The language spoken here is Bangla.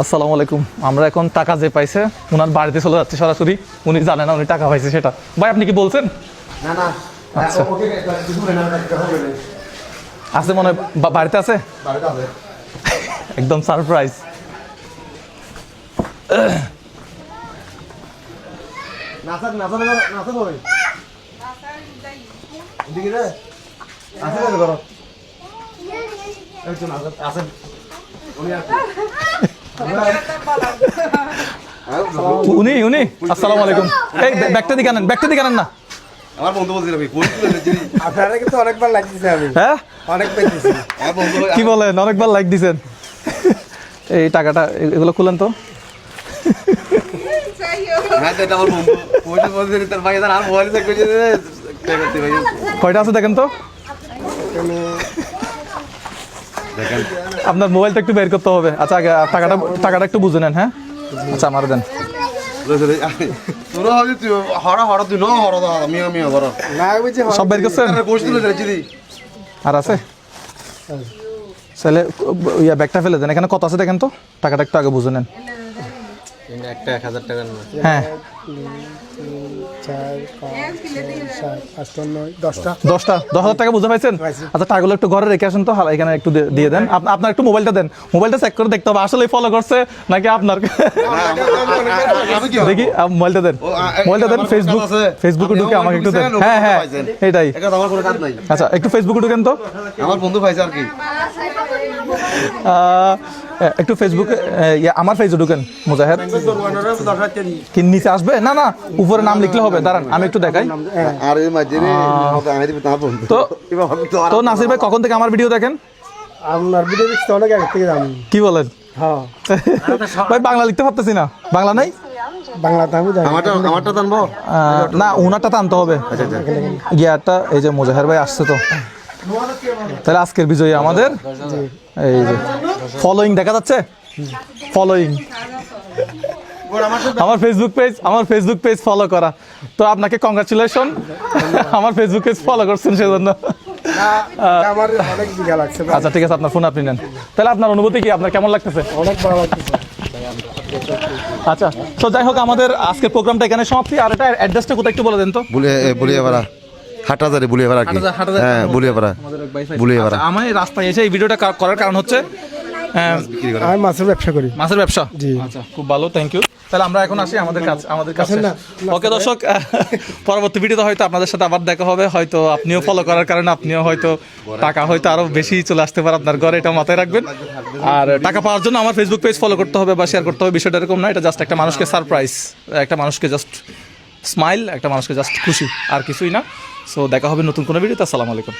আসসালামু আলাইকুম। আমরা এখন টাকা যে পাইছে ওনার বাড়িতে চলে যাচ্ছে সরাসরি। উনি জানে না উনি টাকা পাইছে সেটা। ভাই আপনি কি বলছেন? না না। আচ্ছা। আছে মনে হয় বাড়িতে আছে? একদম সারপ্রাইজ আছে। উনি উনি আসসালামু আলাইকুম। এই ব্য- ব্যাগটা দিকে আনেন ব্যাগটা দিকে আনেন না। আমার বন্ধু বলছিল আমি কোন আপনারা কিন্তু অনেকবার লাগতেছে আমি। হ্যাঁ? অনেক পেয়েছি বন্ধু কি বলেন অনেকবার লাইক দিছেন। এই টাকাটা এগুলো খুলেন তো। হ্যাঁ ভাই ভাই? কয়টা আছে দেখেন তো? দেখেন। আপনার মোবাইলটা একটু বের করতে হবে। আচ্ছা আগে টাকাটা টাকাটা একটু বুঝে নেন হ্যাঁ? আচ্ছা আমার দেন। সব বের করছেন? আরে বসে তুলে যাচ্ছি আর আছে? তাহলে ইয়া ব্যাগটা ফেলে দেন। এখানে কত আছে দেখেন তো? টাকাটা একটু আগে বুঝে নেন। একটা এক হাজার টাকার নোট হ্যাঁ। দশটা। দশ হাজার টাকা বুঝে পাইছেন? আচ্ছা টাকাগুলো একটু ঘরে রেখে আসেন তো এখানে একটু দিয়ে- দেন। আপ- আপনার একটু মোবাইলটা দেন। মোবাইলটা চেক করে দেখতে হবে আসলে ফলো করছে নাকি আপনার? দেখি মোবাইলটা দেন। মোবাইলটা দেন আমার ফেসবুক ফেসবুকে ঢুকে আমাকে একটু দেন। হ্যাঁ হ্যাঁ এটাই। আচ্ছা একটু ফেসবুকে ঢুকেন তো। আমার বন্ধু পাইছে আর কি। একটু ফেসবুকে আমার ঢুকেন মুজাহেদ। কি নিচে আসবে? না না উপরে নাম লিখলে হবে। দাঁড়ান আমি একটু দেখাই। তো নাসির ভাই কখন থেকে আমার ভিডিও দেখেন? আপনার ভিডিও দেখছি অনেক আগে থেকে আমি কি বলেন? হ্যাঁ। ভাই বাংলা লিখতে পারতেছি না। বাংলা নাই? বাংলাতে আমি জানি আমারটা আমারটা টানবো না ওনারটা টানতে হবে। গিয়ারটা এই যে মোজাহের ভাই আসছে তো। তাহলে আজকের বিজয়ী আমাদের। এই যে। ফলোইং দেখা যাচ্ছে? ফলোইং আমার ফেসবুক পেজ আমার ফেসবুক পেজ ফলো করা। তো আপনাকে কংগ্রাচুলেশন আমার ফেসবুক পেজ ফলো করছেন সেজন্য। আমার আচ্ছা ঠিক আছে আপনার ফোন আপনি নেন। তাহলে আপনার অনুভূতি কি? আপনার কেমন লাগতেছে? অনেক ভালো লাগতেছে আচ্ছা তো যাই হোক আমাদের আজকের প্রোগ্রামটা এখানে সমাপ্তি। আর এটা অ্যাড্রেসটা কোথায় একটু বলে দেন তো? বুলিয়ে বুলিয়ে পারা হাটাজারে বুলিয়ে পারা কি। হ্যাঁ বুলিয়ে পারা বুলিয়ে পারা আচ্ছা, আমি রাস্তায় এসে এই ভিডিওটা করার কারণ হচ্ছে আমি মাছের ব্যবসা করি। মাছের ব্যবসা? জি। আচ্ছা খুব ভালো থ্যাংক ইউ তাহলে আমরা এখন আসি আমাদের কাছে আমাদের কাছে। ওকে দর্শক পরবর্তী ভিডিওতে হয়তো আপনাদের সাথে আবার দেখা হবে। হয়তো আপনিও ফলো করার কারণে আপনিও হয়তো টাকা হয়তো আরও বেশি চলে আসতে পারে আপনার ঘরে এটা মাথায় রাখবেন। আর টাকা পাওয়ার জন্য আমার ফেসবুক পেজ ফলো করতে হবে বা শেয়ার করতে হবে বিষয়টা এরকম না এটা জাস্ট একটা মানুষকে সারপ্রাইজ একটা মানুষকে জাস্ট স্মাইল একটা মানুষকে জাস্ট খুশি আর কিছুই না। সো দেখা হবে নতুন কোনো ভিডিওতে আসসালামু আলাইকুম।